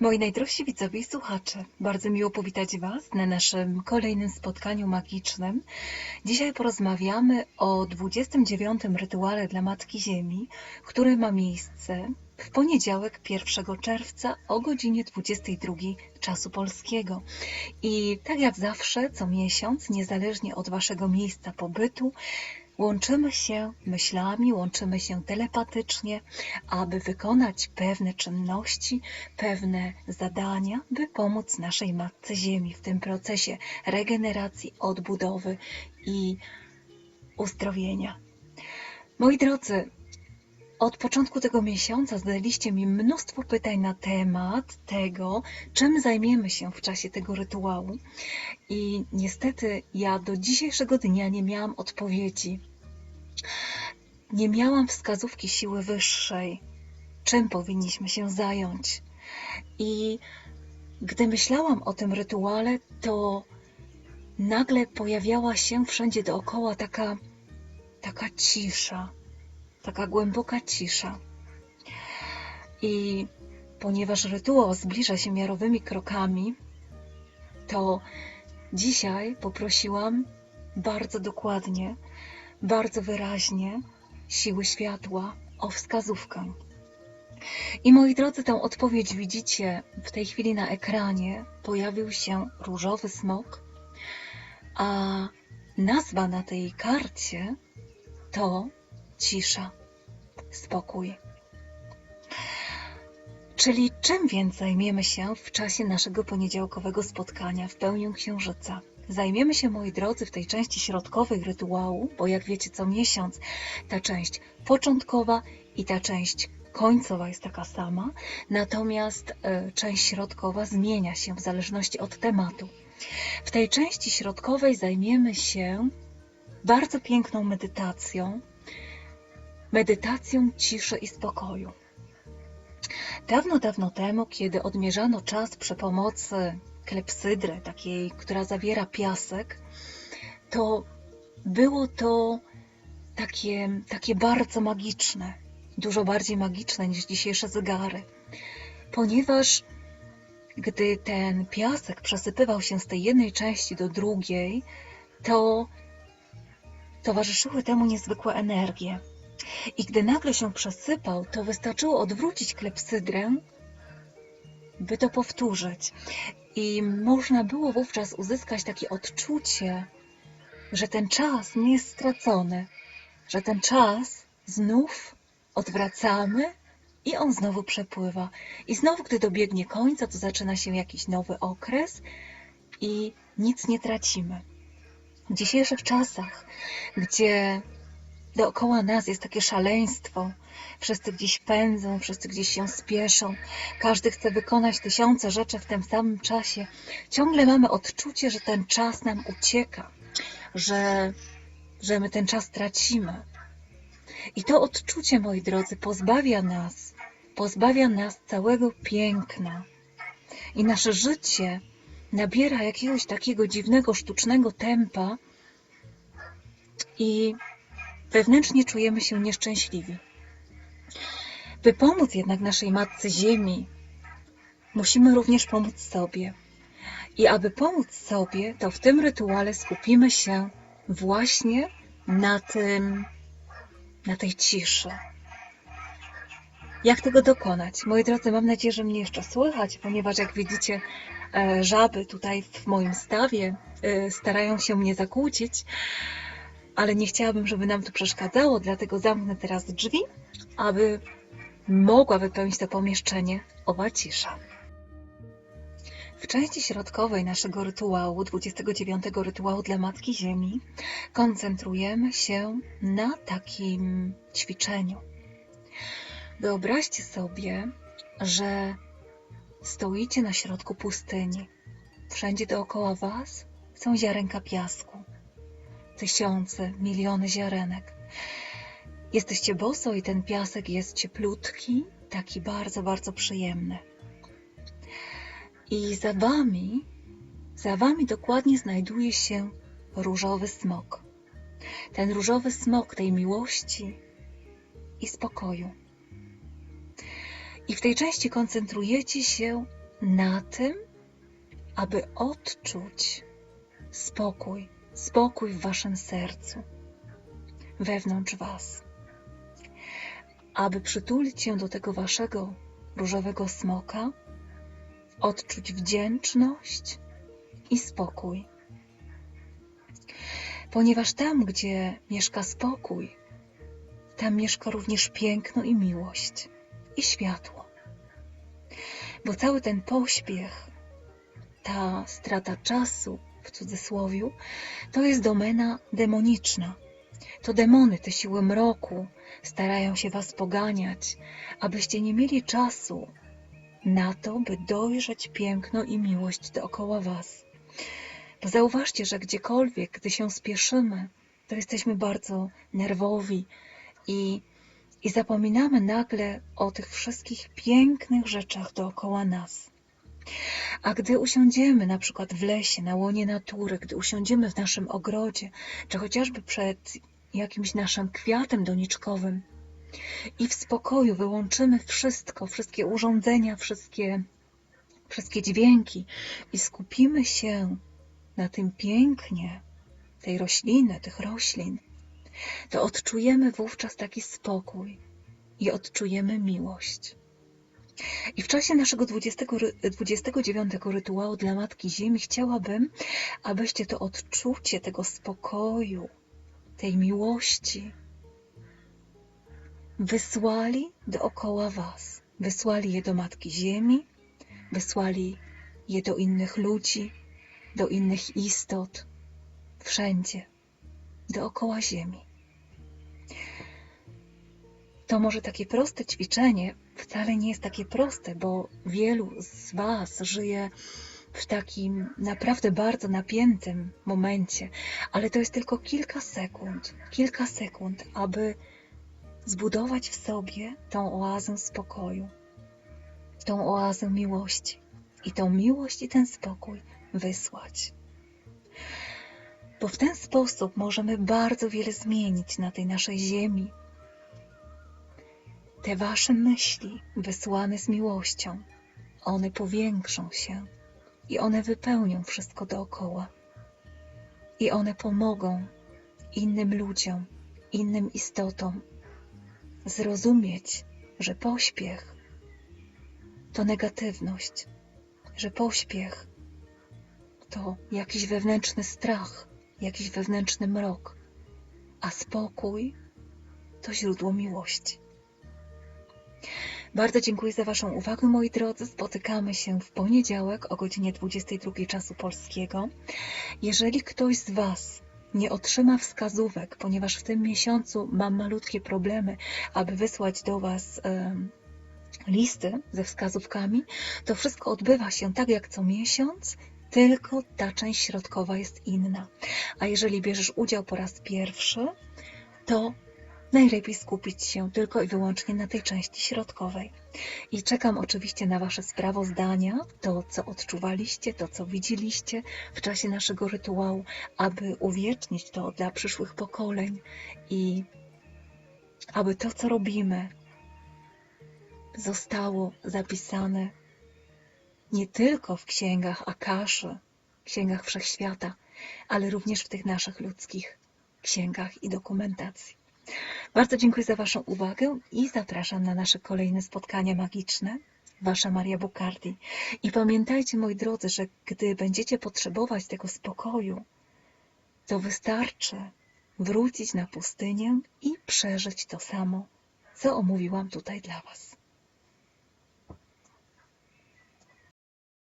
Moi najdrożsi widzowie i słuchacze, bardzo miło powitać Was na naszym kolejnym spotkaniu magicznym. Dzisiaj porozmawiamy o 29. rytuale dla Matki Ziemi, który ma miejsce w poniedziałek 1 czerwca o godzinie 22 czasu polskiego. I tak jak zawsze, co miesiąc, niezależnie od Waszego miejsca pobytu, Łączymy się myślami, łączymy się telepatycznie, aby wykonać pewne czynności, pewne zadania, by pomóc naszej Matce Ziemi w tym procesie regeneracji, odbudowy i uzdrowienia. Moi drodzy, od początku tego miesiąca zadaliście mi mnóstwo pytań na temat tego, czym zajmiemy się w czasie tego rytuału. I niestety ja do dzisiejszego dnia nie miałam odpowiedzi. Nie miałam wskazówki siły wyższej, czym powinniśmy się zająć. I gdy myślałam o tym rytuale, to nagle pojawiała się wszędzie dookoła taka, taka cisza, taka głęboka cisza. I ponieważ rytuał zbliża się miarowymi krokami, to dzisiaj poprosiłam bardzo dokładnie, bardzo wyraźnie siły światła o wskazówkę. I moi drodzy, tę odpowiedź widzicie w tej chwili na ekranie. Pojawił się różowy smok, a nazwa na tej karcie to cisza, spokój. Czyli czym więc zajmiemy się w czasie naszego poniedziałkowego spotkania w pełnię księżyca? Zajmiemy się, moi drodzy, w tej części środkowej rytuału, bo jak wiecie, co miesiąc ta część początkowa i ta część końcowa jest taka sama, natomiast e, część środkowa zmienia się w zależności od tematu. W tej części środkowej zajmiemy się bardzo piękną medytacją, medytacją ciszy i spokoju. Dawno, dawno temu, kiedy odmierzano czas przy pomocy klepsydrę, takiej, która zawiera piasek, to było to takie, takie bardzo magiczne, dużo bardziej magiczne niż dzisiejsze zegary, ponieważ gdy ten piasek przesypywał się z tej jednej części do drugiej, to towarzyszyły temu niezwykłe energie. I gdy nagle się przesypał, to wystarczyło odwrócić klepsydrę, by to powtórzyć. I można było wówczas uzyskać takie odczucie, że ten czas nie jest stracony, że ten czas znów odwracamy i on znowu przepływa. I znowu, gdy dobiegnie końca, to zaczyna się jakiś nowy okres i nic nie tracimy. W dzisiejszych czasach, gdzie dookoła nas jest takie szaleństwo, wszyscy gdzieś pędzą, wszyscy gdzieś się spieszą, każdy chce wykonać tysiące rzeczy w tym samym czasie. Ciągle mamy odczucie, że ten czas nam ucieka, że, że my ten czas tracimy. I to odczucie, moi drodzy, pozbawia nas, pozbawia nas całego piękna. I nasze życie nabiera jakiegoś takiego dziwnego, sztucznego tempa i wewnętrznie czujemy się nieszczęśliwi. By pomóc jednak naszej Matce Ziemi, musimy również pomóc sobie. I aby pomóc sobie, to w tym rytuale skupimy się właśnie na tym, na tej ciszy. Jak tego dokonać? Moi drodzy, mam nadzieję, że mnie jeszcze słychać, ponieważ jak widzicie, e, żaby tutaj w moim stawie e, starają się mnie zakłócić, ale nie chciałabym, żeby nam to przeszkadzało, dlatego zamknę teraz drzwi, aby mogła wypełnić to pomieszczenie owa cisza. W części środkowej naszego rytuału, 29 rytuału dla Matki Ziemi, koncentrujemy się na takim ćwiczeniu. Wyobraźcie sobie, że stoicie na środku pustyni. Wszędzie dookoła Was są ziarenka piasku. Tysiące, miliony ziarenek. Jesteście boso i ten piasek jest cieplutki, taki bardzo, bardzo przyjemny. I za wami, za wami dokładnie znajduje się różowy smok. Ten różowy smok tej miłości i spokoju. I w tej części koncentrujecie się na tym, aby odczuć spokój, spokój w Waszym sercu, wewnątrz Was. Aby przytulić się do tego Waszego różowego smoka, odczuć wdzięczność i spokój. Ponieważ tam, gdzie mieszka spokój, tam mieszka również piękno i miłość i światło. Bo cały ten pośpiech, ta strata czasu, w cudzysłowiu, to jest domena demoniczna. To demony, te siły mroku starają się was poganiać, abyście nie mieli czasu na to, by dojrzeć piękno i miłość dookoła was. Bo zauważcie, że gdziekolwiek, gdy się spieszymy, to jesteśmy bardzo nerwowi i, i zapominamy nagle o tych wszystkich pięknych rzeczach dookoła nas. A gdy usiądziemy na przykład w lesie, na łonie natury, gdy usiądziemy w naszym ogrodzie, czy chociażby przed jakimś naszym kwiatem doniczkowym i w spokoju wyłączymy wszystko, wszystkie urządzenia, wszystkie, wszystkie dźwięki i skupimy się na tym pięknie tej rośliny, tych roślin, to odczujemy wówczas taki spokój i odczujemy miłość. I w czasie naszego 20, 29 rytuału dla Matki Ziemi chciałabym, abyście to odczucie tego spokoju, tej miłości wysłali dookoła Was. Wysłali je do Matki Ziemi, wysłali je do innych ludzi, do innych istot, wszędzie, dookoła Ziemi. To może takie proste ćwiczenie wcale nie jest takie proste, bo wielu z Was żyje w takim naprawdę bardzo napiętym momencie, ale to jest tylko kilka sekund, kilka sekund, aby zbudować w sobie tą oazę spokoju, tą oazę miłości i tą miłość i ten spokój wysłać. Bo w ten sposób możemy bardzo wiele zmienić na tej naszej ziemi. Te wasze myśli wysłane z miłością, one powiększą się i one wypełnią wszystko dookoła. I one pomogą innym ludziom, innym istotom zrozumieć, że pośpiech to negatywność, że pośpiech to jakiś wewnętrzny strach, jakiś wewnętrzny mrok, a spokój to źródło miłości. Bardzo dziękuję za Waszą uwagę, moi drodzy. Spotykamy się w poniedziałek o godzinie 22 czasu polskiego. Jeżeli ktoś z Was nie otrzyma wskazówek, ponieważ w tym miesiącu mam malutkie problemy, aby wysłać do Was listy ze wskazówkami, to wszystko odbywa się tak jak co miesiąc, tylko ta część środkowa jest inna. A jeżeli bierzesz udział po raz pierwszy, to najlepiej skupić się tylko i wyłącznie na tej części środkowej. I czekam oczywiście na Wasze sprawozdania, to co odczuwaliście, to co widzieliście w czasie naszego rytuału, aby uwiecznić to dla przyszłych pokoleń i aby to, co robimy, zostało zapisane nie tylko w księgach Akaszy, księgach wszechświata, ale również w tych naszych ludzkich księgach i dokumentacji. Bardzo dziękuję za Waszą uwagę i zapraszam na nasze kolejne spotkania magiczne. Wasza Maria Bukardi. I pamiętajcie, moi drodzy, że gdy będziecie potrzebować tego spokoju, to wystarczy wrócić na pustynię i przeżyć to samo, co omówiłam tutaj dla Was.